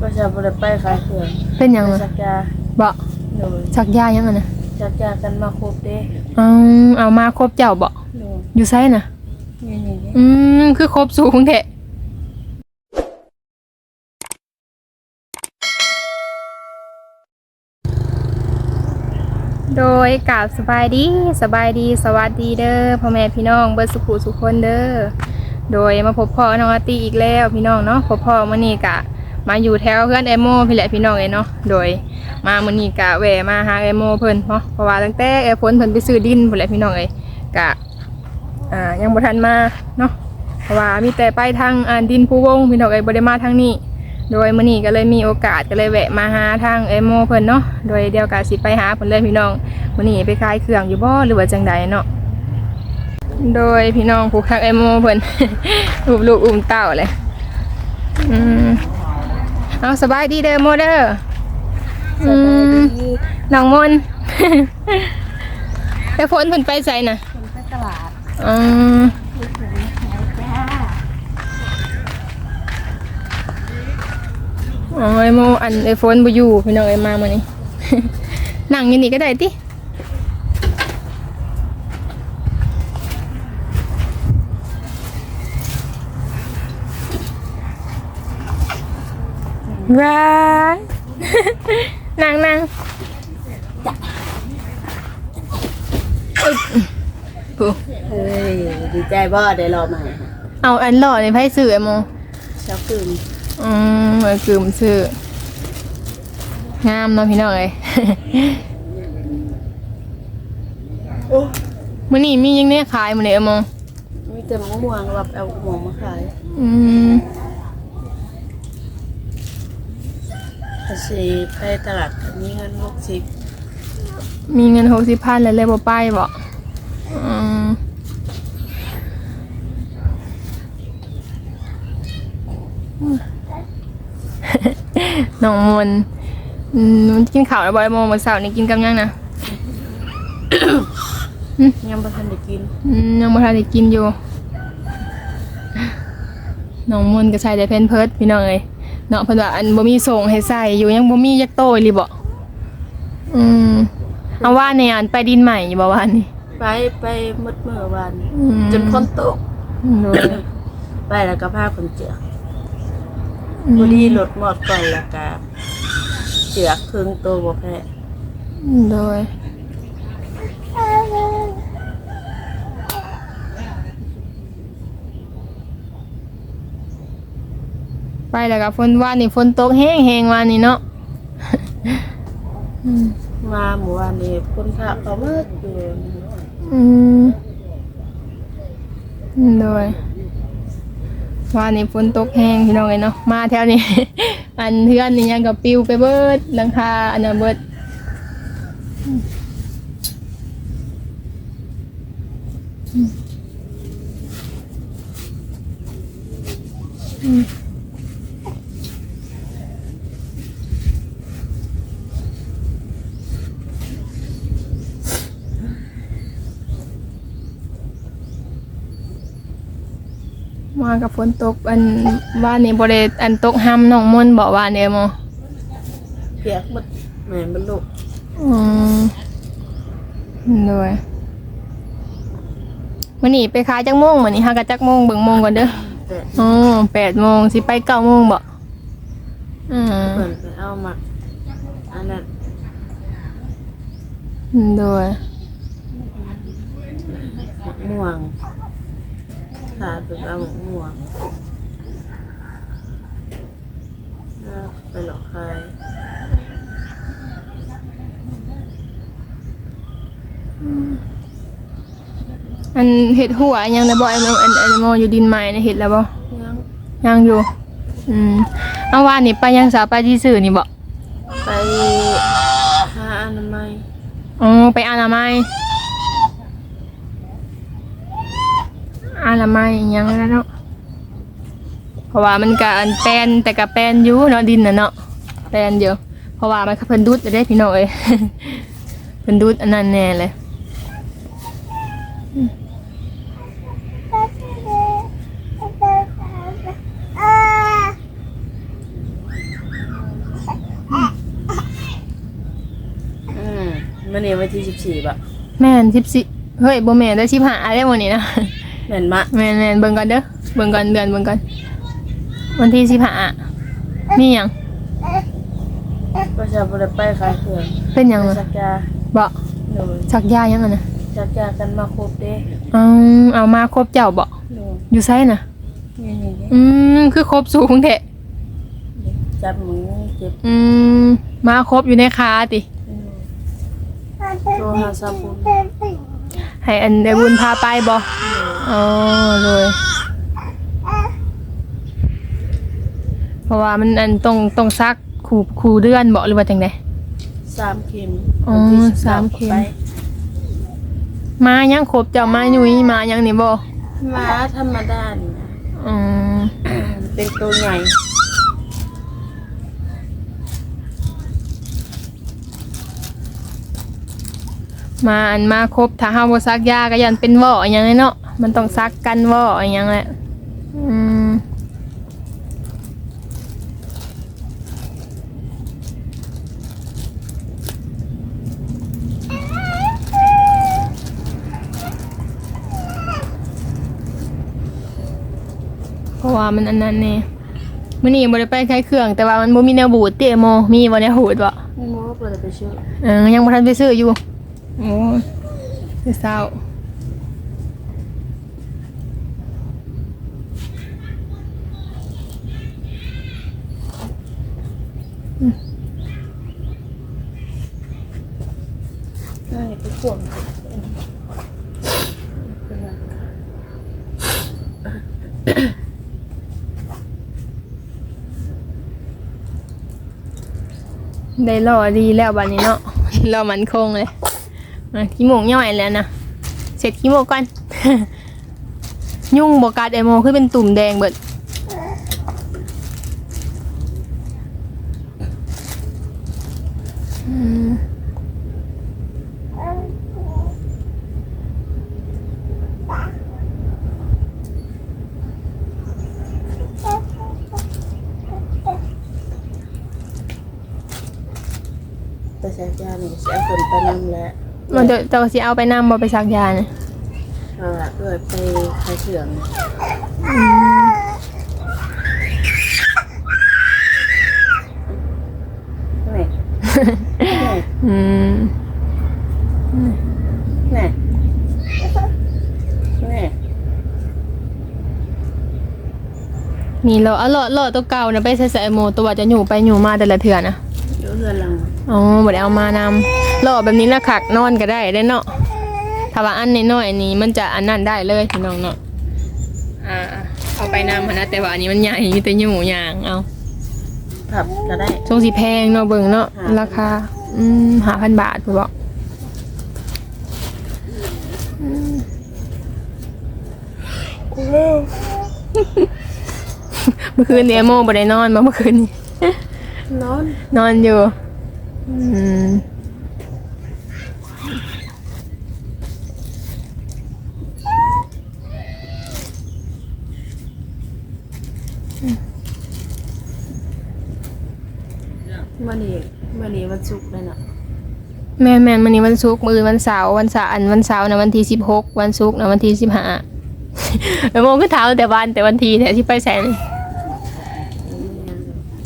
ก็จะบ่ได้ไปขายเครื่องเป็นหยังไปล่ะสักยาบ่โดยสักยายังอะนะสักยากันมาครบเด้เอาเอามาครบเจ้าบ่โดยอยู่ไสน่ะนี่นี่นี่อืม คือครบสูงแท้โดยกราบสบายดีสบายดีสวัสดีเด้อพ่อแม่พี่น้องเบิดสุขุสุขคนเด้อโดยมาพบพ่อน้องอาร์ตี้อีกแล้วพี่น้องเนาะพบพ่อมื้อนี้กะ มาอยู่แถวเพื่อนไอโมพี่แหละพี่น้องเอ้ยเนาะโดยมามื้อนี้กะแวะมาหาไอโมเพิ่นเนาะเพราะว่าตั้งแต่ไอฝนเพิ่นไปซื้อดินพุ่นแหละพี่น้องเอ้ยกะอ่ายังบ่ทันมาเนาะเพราะว่ามีแต่ไปทางอ่าดินภูวงพี่น้องเอ้ยบ่ได้มาทางนี้ โดยมื้อนี้ก็เลยมีโอกาสก็เลยแวะมาหาทางไอโมเพิ่นเนาะโดยเดียวกันสิไปหาเพิ่นเลยพี่น้องมื้อนี้ไปขายเครื่องอยู่บ่หรือว่าจังใดเนาะโดยพี่น้องผู้คักไอโมเพิ่นรูปลูกอุ้มเต้าเลยอืม เอาสบายดีเด้อโมเด้อสบายดีน้องมนไปฝนเพิ่นไปใส่น่ะคนไปตลาดอืมจ้าอ๋อไอโมอันไอโฟนบ่อยู่พี่น้องเอ้ยมามื้อนี้ นั่งอยู่นี่ก็ได้ติ ร้ายนั่งนั่งอึ๊บผู้เฮ้ยดีใจบ่ได้รอใหม่เอาอันหล่อในไพ่สื่อไอโมเช้าคืนอืมเออกึมซื้องามเนาะพี่น้องเอ้ยโอ้มื้อนี้มียังเนี่ยขายมื้อนี้เอโมมีแต่มะม่วงรับเอาหมวงมาขายอืม ภาษีไปตลาดก็มีเงิน60มีเงิน60,000แล้วเลยบ่ไปบ่อืมน้องมนต์อืมกินข้าวแล้วบ่ไอโมมื้อเช้านี้กินกับหยังนะ ยังบ่ทันได้กินอืมยังบ่ทันได้กินอยู่ น้องมนต์ก็ใส่แต่เพนเพิร์ดพี่น้องเอ้ย เนาะเพิ่นว่าอันบ่มีส่งให้ใส่อยู่ยังบ่มียักโตอีหรือบ่อืมเอาว่าในอันไปดินใหม่อยู่บ่ว่านี่ ไปไปหมดมื้อวานอืม จนฝนตกโดยไปแล้วก็พาคนเจือกอืมบุรีรถหมดก่อนแล้วก็เจือกครึ่งตัวบ่แพ้โดย ไปแล้วก็ฝนว่านี่ฝนตกแห้งๆว่านี่เนาะอืมมาหมู่บ้านนี้คนขับเขาเบิดอยู่อืมโดยว่านี่ฝนตกแห้งพี่น้องเลยเนาะมาแถวนี้ อันเพื่อนนี่ยังกับปิวไปเบิดหลังคาอันนั้นเบิด มากับฝนตกอันว่านี่บริอันตกห้ำน้องมนต์บอกว่าเนี่ยโมเปียกหมดแม่นบ่ลูกอืมด้วยวันนี้ไปขายจักโมงวันนี้ฮากะจักโมงเบิ่งโมงก่อนเด้อแต่อ๋อแปดโมงสิไปเก้าโมงบ่อืมเพิ่นไปเอามาอันนั้นด้วยมะม่วง ขาดไปเอามะม่วงแล้วไปหลอกขายอันเห็ดหัวยังนะบ่ไอ้โมอันอันโมอยู่ดินใหม่นะเห็ดแล้วบ่ยังยังอยู่ อืมเอาว่านี่ไปยังสาวไปที่สื่อนี่บ่ไปหาอนามัยอ๋อไปอนามัย อะไรไม่ยังแล้วเนาะเพราะว่ามันกอันแปลนแต่กะแปลนอยู่เนาะดินน่ะเนาะแปลนอยู่เพราะว่ามันก็เพิ่นดูดได้พี่น้อย เพิ่นดูดอันนั้นแน่เลยอืมมันนี่วันที่สิบสี่ปะแม่นสิบสี่เฮ้ยโบแม่ได้ชิบห้าได้หมดนี่นะ แม่นมะแม่นแม่นเบิ่งก่อนเด้อเบิ่งก่อนเดือนเบิ่งก่อนวันที่15มีหยังก็จะบ่ได้ไปขายเครื่องเป็นหยังไปอะสักยาบ่หนูสักยายังอะนะสักยากันมาครบเด้เอาเอามาครบเจ้าบ่หนูอยู่ไสน่ะ นี่นี่นี่อืมคือครบสูงแท้จับมือเจ็บอืมมาครบอยู่ในคาติหนูโทรหาสาบุญ ให้อันได้บุญพาไปบ่อ๋อเลยเพราะว่ามันอันต้องต้องซักขู่ขู่เดือนบ่หรือว่าจังไดสามเข็มอ๋อวันที่19สามเข็มไปมายังครบเจ้ามายุยมายังนี่บ่หมาธรรมดานี่นะอืมเป็นตัวใหญ่ มาอันมาครบถ้าเฮาบ่ซักยาก็ยันเป็นว่ออหยังไงเนาะมันต้องซักกันว่ออหยังแหละอืมเพราะว่ามันอันนั้นนี่มื้อนี้บ่ได้ไปคลายเครื่อง แต่ว่ามันบ่มีแนวบูดติโมมีบ่แนวบูดบ่ไม่รู้ว่าเปิดไปชื่อเออยังบ่ทันไปซื้ออยู่ โอ้ยเศร้าอืมน่ไปข่วนได้รอดีแล้วบัดนี้เนาะรอมันคงเลย ขี้โมงย่อยแล้วนะเสร็จขี้โมงก่อน ยุ่งบกัดไอโมขึ้นเป็นตุ่มแดงเบิดอืม ไปสักยาหนึ่งเสียคนไปนำ แล้วมันจะจะสิเอาไปนำบ่ไปซักยาเนี่ยเอาละเพื่อไปขายเสื่อมแม่แม่อืมแม่แม่นี่เราเอาเลาะเลาะตัวเก่านะไปใส่ใส่โมตัวว่าจะอยู่ไปอยู่มาแต่ละเถื่อนะเดี๋ยวเรือนหลัง อ๋อบ่ได้เอามานำเลาะแบบนี้ละขักนอนก็ได้ได้เนาะถ้าว่าอันน้อยๆนี่มันจะอันนั้นได้เลยพี่น้องเนาะอ่าเอาไปนำหั้นนะแต่ว่าอันนี้มันใหญ่มีแต่อยู่อย่างเอาผับก็ได้ช่วงสีแพงเนาะเบิ่งเนาะราคาอืมห้าพันบาทพี่บอกอืมเมื่อคืนเนี่ยโมบ่ได้นอนมาเมื่อคืนนี้นอนนอนอยู่ อืมมันนี่มันนี่วันศุกร์เลยนะแม่แม่นวันนี้วันศุกร์มือวันเสาร์วันเสาร์อันวันเสาร์นะวันที่สิบหกวันศุกร์นะวันที่สิบห้าเออโมก็เท้าแต่วันแต่วันทีแต่ที่ไปแสน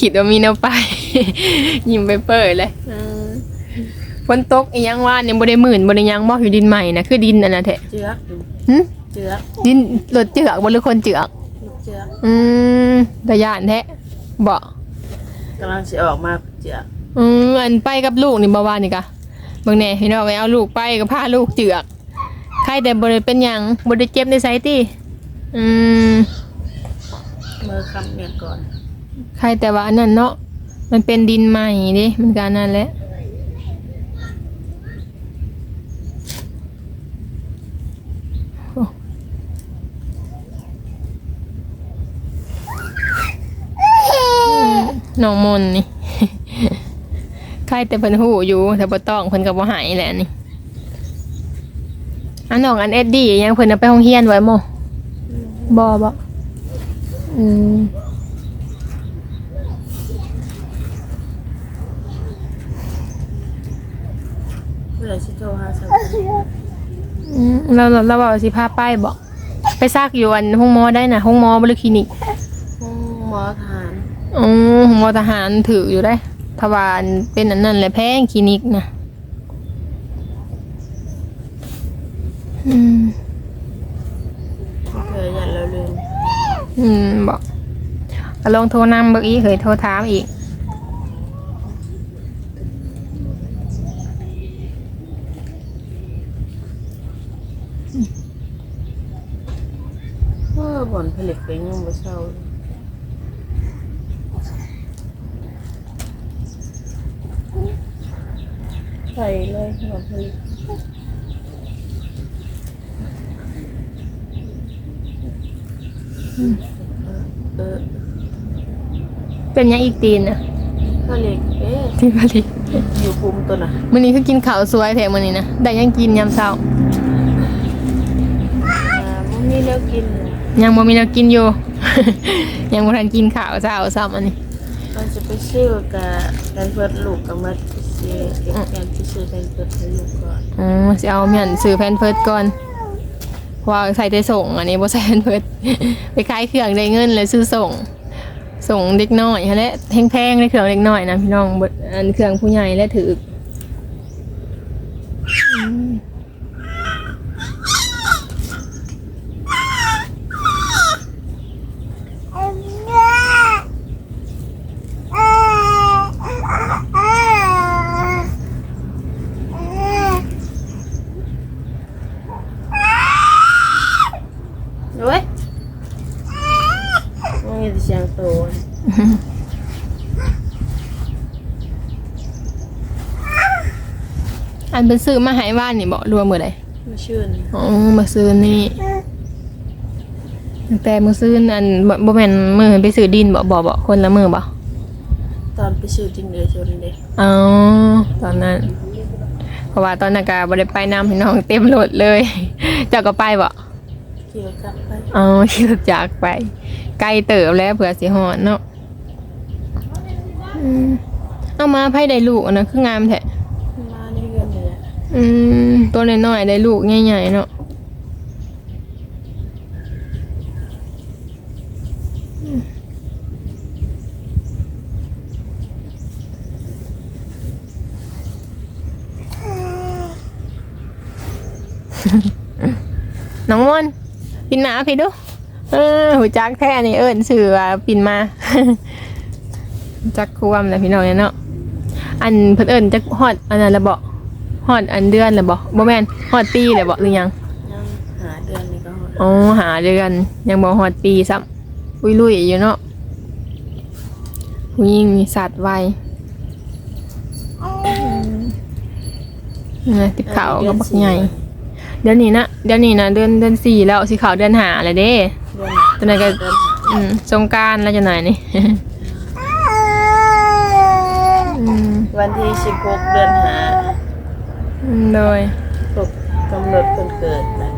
คิดว่ามีแนวไป ยิ้มไปเปิดเลยฝนตกอีหยังว่าเนี่ยบ่ได้หมื่นบ่ได้หยังบ่อยู่ดินใหม่นะคือดินอันน่ะแท้เจือกหึเจือกดินรถเจือกบ่หรือคนเจือกเจือกอืมตะยานแท้บ่กำลังจะออกมาเจือกอืมอันไปกับลูกนี่บ่ว่านี่กะเบิ่งแหน่พี่น้องไปเอาลูกไปก็พาลูกเจือกใครแต่บ่ได้เป็นหยังบ่ได้เจ็บในไสติอืมมือคำเนี่ยก่อน ใครแต่ว่าอันนั้นเนาะ มันเป็นดินใหม่ดิมันก็อันนั้นแหละโอ้น้องมนต์นี่ใครแต่เพิ่นหูอยู่แต่บ่ต้องเพิ่นก็บ่หายแหละนี่อันน้องอันเอ็ดดี้ยังเพิ่นเอาไปโรงเรียนไว้โมบ่บ่อืม เมื่อสิโทรหาสักอืมเราเราเราบอกสิพาไปบอกไปซากอยู่อันห้องหมอได้นะห้องหมอบหรือคลินิกห้องหมอทหารอ๋อห้องหมอทหารถืออยู่ได้ทวารเป็นอันนั้นแหละแพงคลินิกนะอืมเคยยันเราลืมอืมบอกก็ลองโทรนำเบิกอีกเคยโทรถามอีก เออบ่อนผลิตไปยังบ่เศร้าใส่เลยบ่อนผลิตเออเป็นยังอีกตีนนะผลิตเอ๊ะที่ผลิตอยู่ภูมิตัวน่ะมื้อนี้คือกินข้าวสวยแถมมื้อนี้นะได้ยังกินยามเช้าอ่า มันมีแล้วกินเลยยังบ่มีแนวกินอยู่ ยังบ่ทันกินข้าวเช้าซ้ำอันนี้เราจะไปซื้อกับการเปิดลูกกับมาไปซื้อเก็บแกนไปซื้อการเปิดให้ลูกก่อนอ๋อสิเอาแม่นซื้อแพนเพิร์ดก่อนเพราะว่าใส่แต่ส่งอันนี้บ่ใส่แพนเพิร์ดไปขายเครื่องได้เงินเลยซื้อส่ง ส่งเด็กน้อยหั่นแหละแพงๆในเครื่องเด็กน้อยนะพี่น้องเบิดอันเครื่องผู้ใหญ่และถืออืม โอ้ยมันมีแต่เสียงโตน อัน เป็นซื้อมาให้บ้านนี่บ่รวมมื้อใดมาชื่นอ๋อมาซื้อนี่ตั้งแต่มื้อซื้ออันบ่บ่แม่นมื้อไปซื้อดินบ่บ่บ่คนละมื้อบ่ตอนไปซื้อดินเดือชนเด็กอ๋อตอนนั้น เพราะว่าตอนนั้นก็บ่ได้ไปนำพี่น้องเต็มรถเลย เจ้าก็ไปบ่ขี่รถกลับไปอ๋อขี่รถจักรไปไกลเติบแล้วเผื่อสิฮอดเนาะอืมเอามาไผได้ลูกอันนั้นคืองามแท้มาในเรื อืมตัวน้อยๆได้ลูกใหญ่ๆเนาะน้องมอนปินหนาพี่ดูเออหูจักแท้นี่เอิญสื่อว่าปินมา จักควมแหละพี่น้องเนี่ยเนาะอันเพิ่นเอิญจักฮอดอันนั้นละบ่ ฮอดอันเดือนละบ่บ่แม่นฮอดปีเลยบ่หรือยังยังหาเดือนนี่ก็หดอ๋อหาเดือนยังบ่ฮอดปีซ้ำอุ้ยลุยอยู่เนาะผู้หญิงมีสัตว์ไวเนี่ยติดขาวก็บักใหญ่เดี๋ยวนี้นะเดี๋ยวนี้นะเดือนเดือนสี่แล้วสิขาวเดือนหาเลยเด้เดือนตอนนั้นก็เดือนหาอืมสงกรารแล้วจะหน่อยนี่อืมวันที่สิบหกเดือนหาอืม โดยครบกำหนดคนเกิดนะ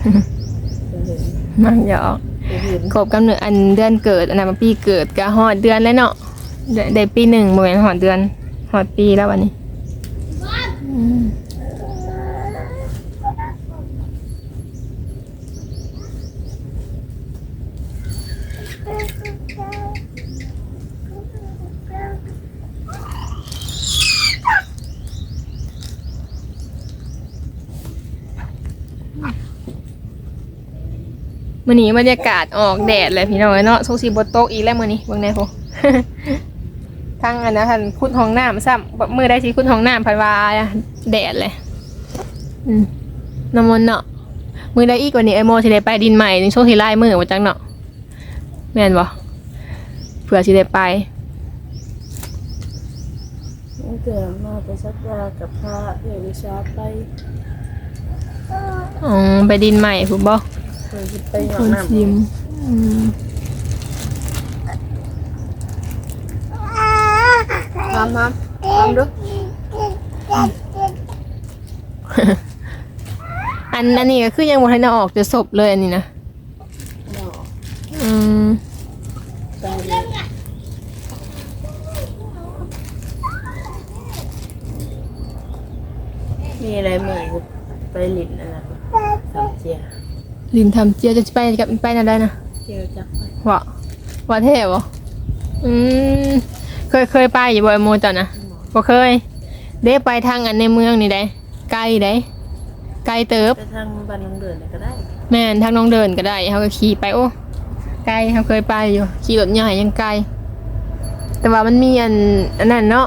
เห็นมักหยอกเห็นครบกำเนิดอันเดือนเกิดอันนั้นมันปีเกิดก็ฮอดเดือนแล้วเนาะได้ได้ปีหนึ่งโมเมนฮอดเดือนฮอดปีแล้ววันนี้ มื้อนี้บรรยากาศออกแดดเลยพี่น้องเนาะโซซีบตกอีกแล้วมื้อนี้เบิ่งแน่พอทั้งอันนั้นท่านคุดห้องน้ำซ้ำมือได้สิคุดห้องน้ำพันวาแดดเลยอืมน้ำมันต์เนาะมือได้อีกกว่านี้ไอโมสิได้ไปดินใหม่ในช่วงที่ไล่มือมาจังเนาะแม่นบ่เผื่อสิได้ไปตั้งแต่มาไปสักยากับพระเอวิชาไปอ๋อไปดินใหม่ถูกบ่ คยไปหอกนชิมทำทำทำดูอันอันนี้ก็คือยังบ่ทันได้ออกจะศพเลยอันนี้นะอืมมีอะไรมือ ลินทำเจียวจะไปกับไปนั่นได้นะเจียวจักไปว่าว่าเท่บ่อืมเคยเคยไปอยู่บ่ไอ้โมจ้ะนะบ่เคย เด้ไปทางอันในเมืองนี่ได้ไกลได้ไกลเติบไปทางบ้านน้องเดือนก็ได้ แม่นทางน้องเดินก็ได้เฮาก็ขี่ไปโอ้ไกลเฮาเคยไปอยู่ขี่รถใหญ่ยังไกล แต่ว่ามันมีอันอันนั้นเนาะ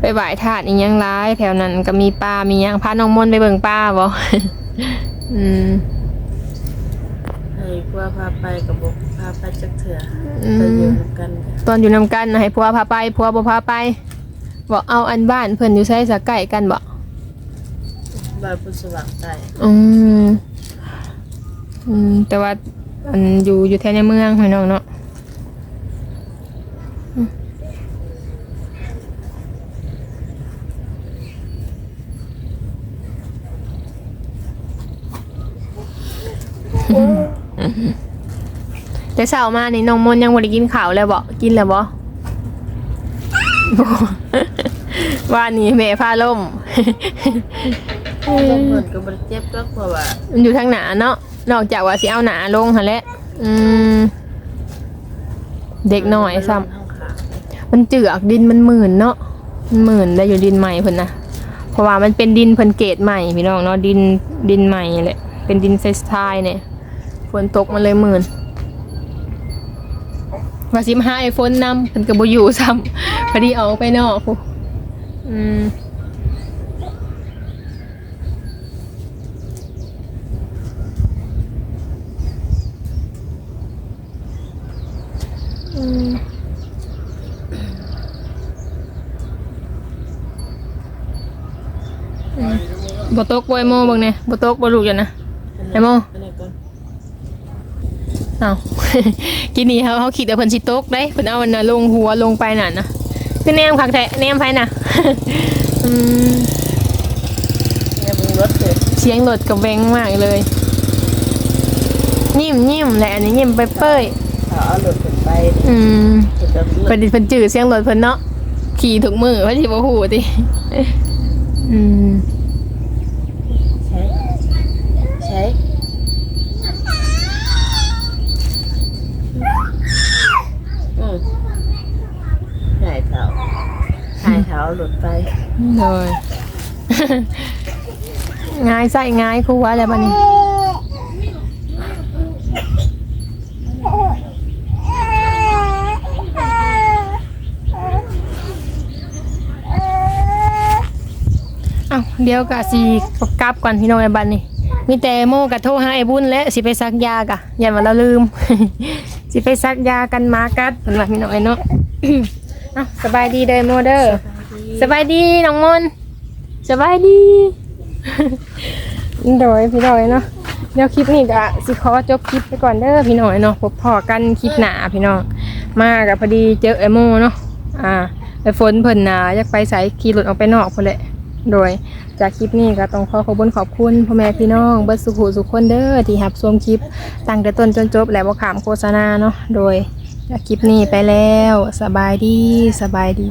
ไปไหว้ธาตุอีหยังร้าย แถวนั้นก็มีป่ามีหยังพาน้องมนต์ไปเบิ่งป่าบ่อืม ให้กลัวพาไปกับบกพาไปจักเถื่ออืมไปอยู่กันตอนอยู่นำกันน่ะให้ผัวพาไปผัวบ่พาไปบอกเอาอันบ้านเพิ่นอยู่ใช้สะใกล้กันบ่บ้านพุทธสว่างใต้อืมอืมแต่ว่าอันอยู่อยู่แถวในเมืองพี่น้องเนาะ เช้ามานี่น้องมนต์ยังบ่ได้กินข้าวเลยบ่กินแล้วบ่บ่ว่านี่แม่พาล่มเพิ่นเพิ่นก็บ่ได้เจ็บก็เพราะว่ามันอยู่ทางหนาเนาะนอกจากว่าสิเอาหนาลงหั่นแหละอืมเด็กน้อยซ้ทางขาำมันเจือกดินมันหมื่นเนาะมันหมื่นได้อยู่ดินใหม่เพิ่นนะเพราะว่ามันเป็นดินเพิ่นเกตใหม่พี่น้องเนาะดินดินใหม่แหละเป็นดินเซสไทายเนี่ยฝนตกมันเลยหมื่น ว่าสิมาหาไอ้ฝนนำเพิ่นก็บ่อยู่ซ้ำพอดีเอาไปนอกพู้อืมอืมอืมบ่ตกบ่ไอโมเบิ่งแหน่บ่ตกบ่ลูกอยู่นะไอ้โม่อันนี้ก่อนเอ้า กินนี่เขาเขาคิดว่าเพิ่นสิตกเด้เพิ่นเอาอันน่ะลงหัวลงไปนั่นนะคือแนมคักแท้แนมไผน่ะอืมเนี่ยมึงรถเกิดเสียงรถกับแวงมากเลยยิ้มยิ้มแหละอันนี้ยิ้มไปเป้ยถ้าเอารถขึ้นไปอืมเพิ่นจะเลือเพิ่ดนเพิ่นจื้อเสียงรถเพิ่นเนาะขี่ถุกมือเพิ่นสิบ่ฮู้ติอืม ใช้ใช้อืมหายเท้าหายเท้าหลุดไป เลย ง่ายใส่ง่ายครูว่าแล้วบัดนี้เอาเดี๋ยวกะสิกลับก่อนพี่น้องไอ้บัดนี้มีแต่โมกะโทรหาไอ้บุญและสิไปซักยากะอย่าว่าเราลืม สิไปซักยากันหมากัดเพิ่นว่าพี่น้องไอ้เนาะเอาสบายดีเด้อโมเด้อ สบายดีน้องมนต์สบายดี โดยพี่น้อยเนาะเดี๋ยวคลิปนี้ก็สิขอจบคลิปไปก่อนเด้อพี่น้อยเนาะพบพอกันคลิปหน้าพี่น้องมากับพอดีเจอไอโมเนาะอ่าไอฝนเพิ่นน่ะอยากไปใส่ขี่รถออกไปนอกพุ่นแหละโดยจากคลิปนี้ก็ต้องขอขอบคุญขอบคุณพ่อแม่พี่น้องเบิดสุขุสุขคนเด้อที่รับชมคลิปตั้งแต่ต้นจนจบและบ่ขามโฆษณาเนาะโดยจากคลิปนี้ไปแล้ว สบายดีสบายดี